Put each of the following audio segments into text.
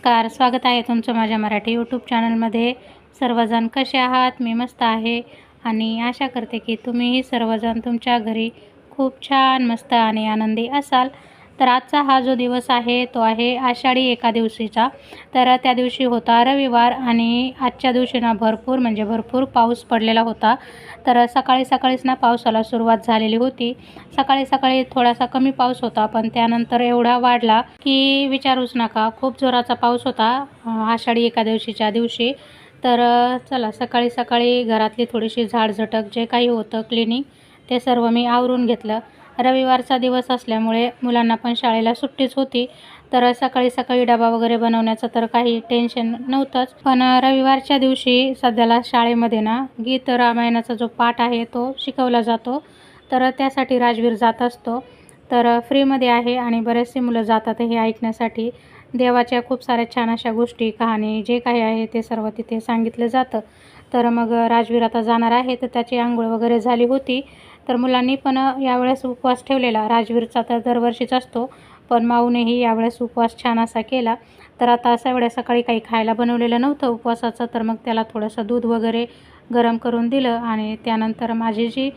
नमस्कार स्वागत आहे तुमचं माझ्या मराठी यूट्यूब चॅनलमध्ये सर्वजण कसे आहात? मी मस्त आहे आणि आशा करते की तुम्हीही सर्वजण तुमच्या घरी खूप छान मस्त आणि आनंदी असाल. तर आजचा हा जो दिवस आहे तो आहे आषाढी एका दिवशीचा तर त्या दिवशी होता रविवार आणि आजच्या दिवशी ना भरपूर म्हणजे भरपूर पाऊस पडलेला होता. तर सकाळी सकाळीच ना पावसाला सुरुवात झालेली होती. सकाळी सकाळी थोडासा कमी पाऊस होता पण त्यानंतर एवढा वाढला की विचारूच नका खूप जोराचा पाऊस होता आषाढी एका दिवशीच्या दिवशी. तर चला सकाळी सकाळी घरातली थोडीशी झाडझटक जे काही होतं क्लिनिंग ते सर्व मी आवरून घेतलं. रविवारचा दिवस असल्यामुळे मुलांना पण शाळेला सुट्टीच होती. तर सकाळी सकाळी डबा वगैरे बनवण्याचं तर काही टेन्शन नव्हतंच. पण रविवारच्या दिवशी सध्याला शाळेमध्ये ना गीत रामायणाचा जो पाठ आहे तो शिकवला जातो. तर त्यासाठी राजवीर जात असतो. तर फ्रीमध्ये आहे आणि बरेचसे मुलं जातात हे ऐकण्यासाठी. देवाच्या खूप साऱ्या छान अशा गोष्टी कहाणी जे काही आहे ते सर्व तिथे सांगितलं जातं. तर मग राजवीर आता जाणार आहे तर त्याची आंघोळ वगैरे झाली होती. तर मुलांनी पण यावेळेस उपवास ठेवलेला. राजवीरचा तर दरवर्षीच असतो पण माऊनेही यावेळेस उपवास छान असा केला. तर आता असं वेळेस सकाळी काही खायला बनवलेलं नव्हतं उपवासाचं तर मग त्याला थोडंसं दूध वगैरे गरम करून दिलं आणि त्यानंतर माझी जी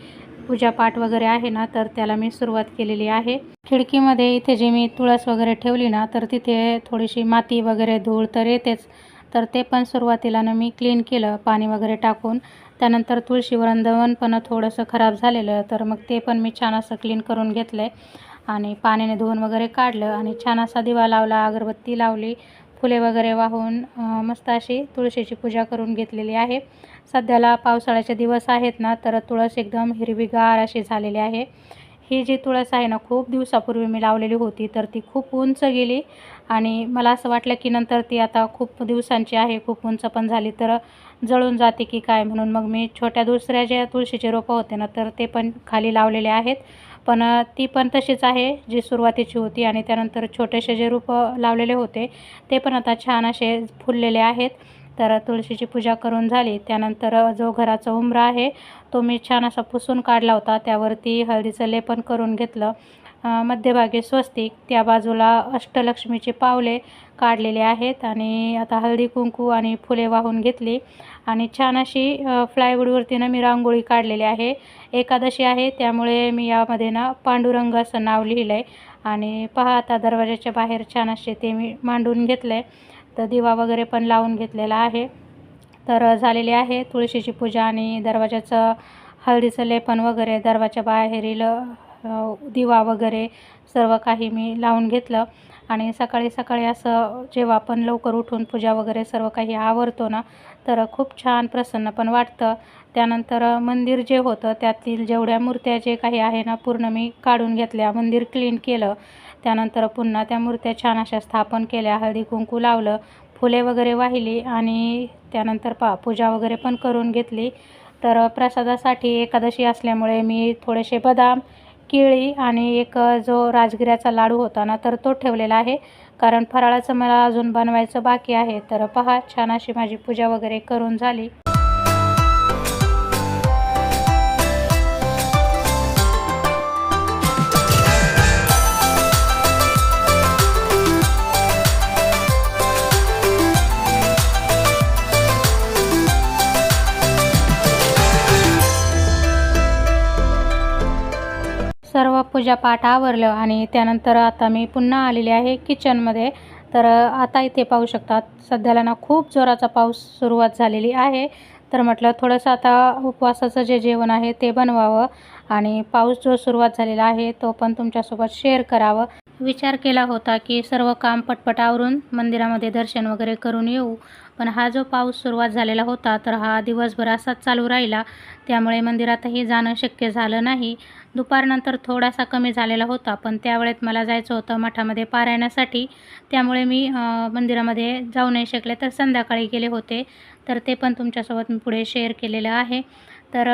पूजापाठ वगैरे आहे ना तर त्याला मी सुरुवात केलेली आहे. खिडकीमध्ये इथे जे मी तुळस वगैरे ठेवली ना तर तिथे थोडीशी माती वगैरे धूळ तर येतेच. तर ते पण सुरुवातीला ना मी क्लीन केलं पाणी वगैरे टाकून. त्यानंतर तुळशी वृंदावन पण थोडंसं खराब झालेलं तर मग ते पण मी छान असं क्लीन करून घेतलं आहे आणि पाण्याने धुवून वगैरे काढलं आणि छान असा दिवा लावला अगरबत्ती लावली फुले वगैरे वाहून मस्त अशी तुळशीची पूजा करून घेतलेली आहे. सध्याला पावसाळ्याचे दिवस आहेत ना तर तुळस एकदम हिरवीगार अशी झालेली आहे. ही जी तुळस आहे ना खूप दिवसापूर्वी मी लावलेली होती तर ती खूप उंच गेली आणि मला असं वाटलं की नंतर ती आता खूप दिवसांची आहे खूप उंच पण झाली तर जळून जाते की काय म्हणून. मग मी छोट्या दुसऱ्या ज्या तुळशीचे रोपं होते ना तर ते पण खाली लावलेले आहेत. पण ती पण तशीच आहे जी सुरुवातीची होती आणि त्यानंतर छोटेसे जे रोपं लावलेले होते ते पण आता छान असे फुललेले आहेत. तर तुळशीची पूजा करून झाली. त्यानंतर जो घराचा उमरा आहे तो मी छान असा पुसून काढला होता. त्यावरती हळदीचं लेपन करून घेतलं. मध्यभागी स्वस्तिक त्या बाजूला अष्टलक्ष्मीची पावले काढलेले आहेत आणि आता हळदी कुंकू आणि फुले वाहून घेतली. आणि छान अशी फ्लायवूडवरतीनं ना मी रांगोळी काढलेली आहे. एकादशी आहे त्यामुळे मी यामध्ये ना पांडुरंग असं नाव लिहिलं आहे आणि पहा आता दरवाजाच्या बाहेर छान असे ते मी मांडून घेतलं आहे तर दिवा वगैरे पण लावून घेतलेला आहे. तर झालेली आहे तुळशीची पूजा आणि दरवाजाचं हळदीचं लेपन वगैरे दरवाजा बाहेरील दिवा वगैरे सर्व काही मी लावून घेतलं. आणि सकाळी सकाळी असं जेव्हा आपण लवकर उठून पूजा वगैरे सर्व काही आवरतो ना तर खूप छान प्रसन्न पण वाटतं. त्यानंतर मंदिर जे होतं त्यातील जेवढ्या मूर्त्या जे काही आहे ना पूर्ण मी काढून घेतल्या. मंदिर क्लीन केलं. त्यानंतर पुन्हा त्या मूर्त्या छान अशा स्थापन केल्या. हळदी कुंकू लावलं फुले वगैरे वाहिली आणि त्यानंतर पा पूजा वगैरे पण करून घेतली. तर प्रसादासाठी एकादशी असल्यामुळे मी थोडेसे बदाम केळी आणि एक जो राजगिऱ्याचा लाडू होता ना तर तो ठेवलेला आहे. कारण फराळाचं मला अजून बनवायचं बाकी आहे. तर पहा छान अशी माझी पूजा वगैरे करून झाली. सर्व पूजापाठ आवरलं आणि त्यानंतर आता मी पुन्हा आलेले आहे किचनमध्ये तर आता इथे पाहू शकतात सध्याला ना खूप जोराचा पाऊस सुरुवात झालेली आहे. तर म्हटलं थोडंसं आता उपवासाचं जे जेवण आहे ते बनवावं आणि पाऊस जो सुरुवात झालेला आहे तो पण तुमच्यासोबत शेअर करावं. विचार केला होता की सर्व काम पटपट आवरून मंदिरामध्ये दर्शन वगैरे करून येऊ. पण हा जो पाऊस सुरुवात झालेला होता तर हा दिवसभर असाच चालू राहिला. त्यामुळे मंदिरातही जाणं शक्य झालं नाही. दुपारनंतर थोडासा कमी झालेला होता पण त्यावेळेत मला जायचं होतं मठामध्ये पारायणासाठी. त्यामुळे मी मंदिरामध्ये जाऊ नाही शकले तर संध्याकाळी गेले होते. तर ते पण तुमच्यासोबत मी पुढे शेअर केलेलं आहे. तर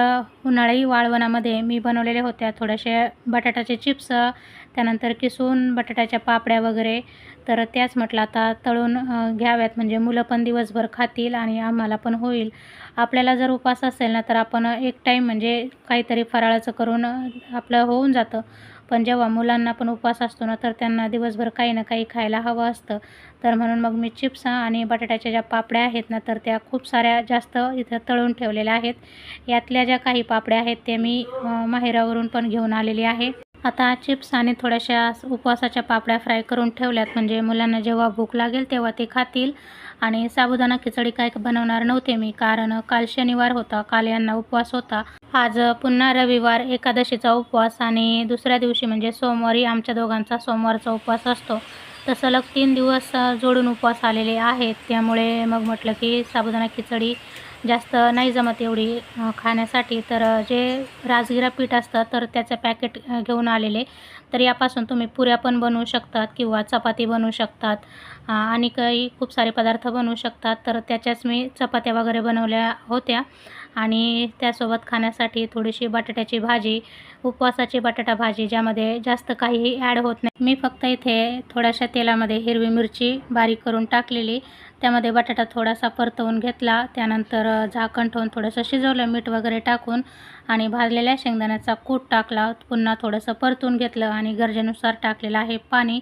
उन्हाळी वाळवणामध्ये मी बनवलेल्या होत्या थोड्याशा बटाट्याचे चिप्स त्यानंतर किसून बटाट्याच्या पापड्या वगैरे. तर त्याच म्हटलं आता तळून घ्याव्यात म्हणजे मुलं पण दिवसभर खातील आणि आम्हाला पण होईल. आपल्याला जर उपास असेल ना तर आपण एक टाईम म्हणजे काहीतरी फराळाचं करून आपलं होऊन जातं. पण जेव्हा मुलांना पण उपवास असतो ना तर त्यांना दिवसभर काही ना काही खायला हवं असतं. तर म्हणून मग मी चिप्स आणि बटाट्याच्या ज्या पापड्या आहेत ना तर त्या खूप साऱ्या जास्त इथं तळून ठेवलेल्या आहेत. यातल्या ज्या काही पापड्या आहेत त्या मी माहेरावरून पण घेऊन आलेली आहे. आता चिप्स आणि थोड्याशा उपवासाच्या पापड्या फ्राय करून ठेवल्यात. म्हणजे मुलांना जेव्हा भूक लागेल तेव्हा ते खातील. आणि साबुदाणा खिचडी काय बनवणार नव्हते मी कारण काल शनिवार होता काल यांना उपवास होता. आज पुन्हा रविवार एकादशीचा उपवास आणि दुसऱ्या दिवशी म्हणजे सोमवारी आमच्या दोघांचा सोमवारचा उपवास असतो. तर सलग तीन दिवस जोडून उपवास आलेले आहेत. त्यामुळे मग म्हटलं की साबुदाणा खिचडी जास्त नाही जमत एवढी खाण्यासाठी. तर जे राजगिरा पीठ असतं तर त्याचं पॅकेट घेऊन आलेले. तर यापासून तुम्ही पुऱ्या पण बनवू शकतात किंवा चपाती बनवू शकतात. आणि काही खूप सारे पदार्थ बनवू शकतात. तर त्याच्याच मी चपात्या वगैरे बनवल्या होत्या. आणि त्यासोबत खाण्यासाठी थोडीशी बटाट्याची भाजी उपवासाची बटाटा भाजी ज्यामध्ये जास्त काहीही ॲड होत नाही. मी फक्त इथे थोड्याशा तेलामध्ये हिरवी मिरची बारीक करून टाकलेली. त्यामध्ये बटाटा थोडासा परतवून घेतला. त्यानंतर झाकण ठेवून थोडंसं शिजवलं मीठ वगैरे टाकून आणि भाजलेल्या शेंगदाण्याचा कूट टाकला. पुन्हा थोडंसं परतून घेतलं आणि गरजेनुसार टाकलेलं आहे पाणी.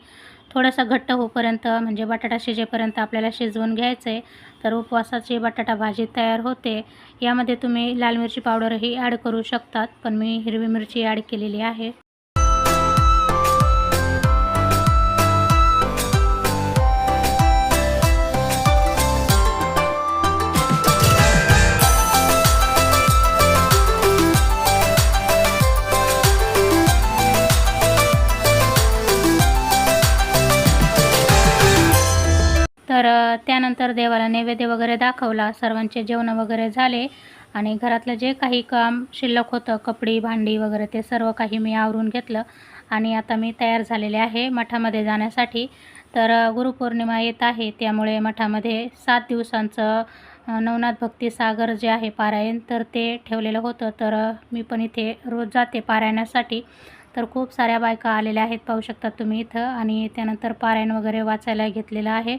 थोडासा घट्ट होईपर्यंत म्हणजे बटाटा शिजेपर्यंत आपल्याला शिजवून घ्यायचं आहे तर उपवासाची बटाटा भाजी तयार होते. यामध्ये तुम्ही लाल मिरची पावडरही ॲड करू शकतात पण मी हिरवी मिरची ॲड केलेली आहे. त्यानंतर देवाला नैवेद्य वगैरे दाखवला सर्वांचे जेवण वगैरे झाले आणि घरातलं जे काही काम शिल्लक होतं कपडी भांडी वगैरे ते सर्व काही मी आवरून घेतलं आणि आता मी तयार झालेले आहे मठामध्ये जाण्यासाठी. तर गुरुपौर्णिमा येत आहे त्यामुळे मठामध्ये सात दिवसांचं नवनाथ भक्ती सागर जे आहे पारायण तर ते ठेवलेलं होतं. तर मी पण इथे रोज जाते पारायणासाठी. तर खूप साऱ्या बायका आलेल्या आहेत पाहू शकता तुम्ही इथं. आणि त्यानंतर पारायण वगैरे वाचायला घेतलेलं आहे.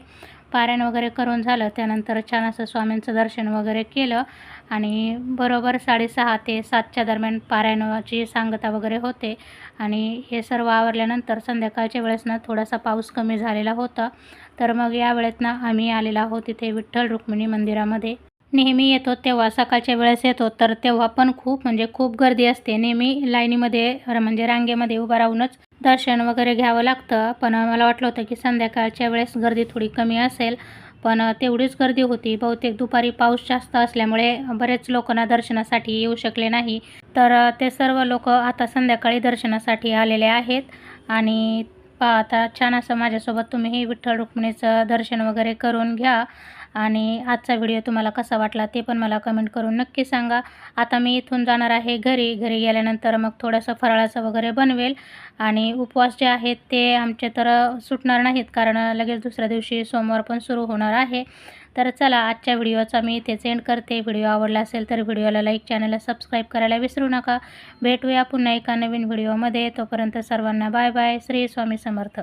पारायण वगैरे करून झालं त्यानंतर छान असं स्वामींचं दर्शन वगैरे केलं आणि बरोबर साडेसहा ते सातच्या दरम्यान पारायणाची सांगता वगैरे होते. आणि हे सर्व आवरल्यानंतर संध्याकाळच्या वेळेस ना थोडासा पाऊस कमी झालेला होता. तर मग या वेळेत ना आम्ही आलेलो आहोत तिथे विठ्ठल रुक्मिणी मंदिरामध्ये. नेहमी येतो तेव्हा सकाळच्या वेळेस येतो तर तेव्हा पण खूप म्हणजे खूप गर्दी असते. नेहमी लाईनीमध्ये म्हणजे रांगेमध्ये उभं राहूनच दर्शन वगैरे घ्यावं लागतं. पण मला वाटलं होतं की संध्याकाळच्या वेळेस गर्दी थोडी कमी असेल. पण तेवढीच गर्दी होती. बहुतेक दुपारी पाऊस जास्त असल्यामुळे बरेच लोकांना दर्शनासाठी येऊ शकले नाही. तर ते सर्व लोक आता संध्याकाळी दर्शनासाठी आलेले आहेत. आणि पा आता छान असं माझ्यासोबत तुम्हीही विठ्ठल रुक्मिणीचं दर्शन वगैरे करून घ्या. आणि आजचा व्हिडिओ तुम्हाला कसा वाटला ते पण मला कमेंट करून नक्की सांगा. आता मी इथून जाणार आहे घरी. घरी गेल्यानंतर मग थोडंसं फराळाचं वगैरे बनवेल. आणि उपवास जे आहेत ते आमचे तर सुटणार नाहीत कारण लगेच दुसऱ्या दिवशी सोमवार पण सुरू होणार आहे. तर चला आजच्या व्हिडिओचा मी इथेच एंड करते. व्हिडिओ आवडला असेल तर व्हिडिओला लाईक चॅनलला सबस्क्राईब करायला विसरू नका. भेटूया पुन्हा एका नवीन व्हिडिओमध्ये. तोपर्यंत सर्वांना बाय बाय श्री स्वामी समर्थ.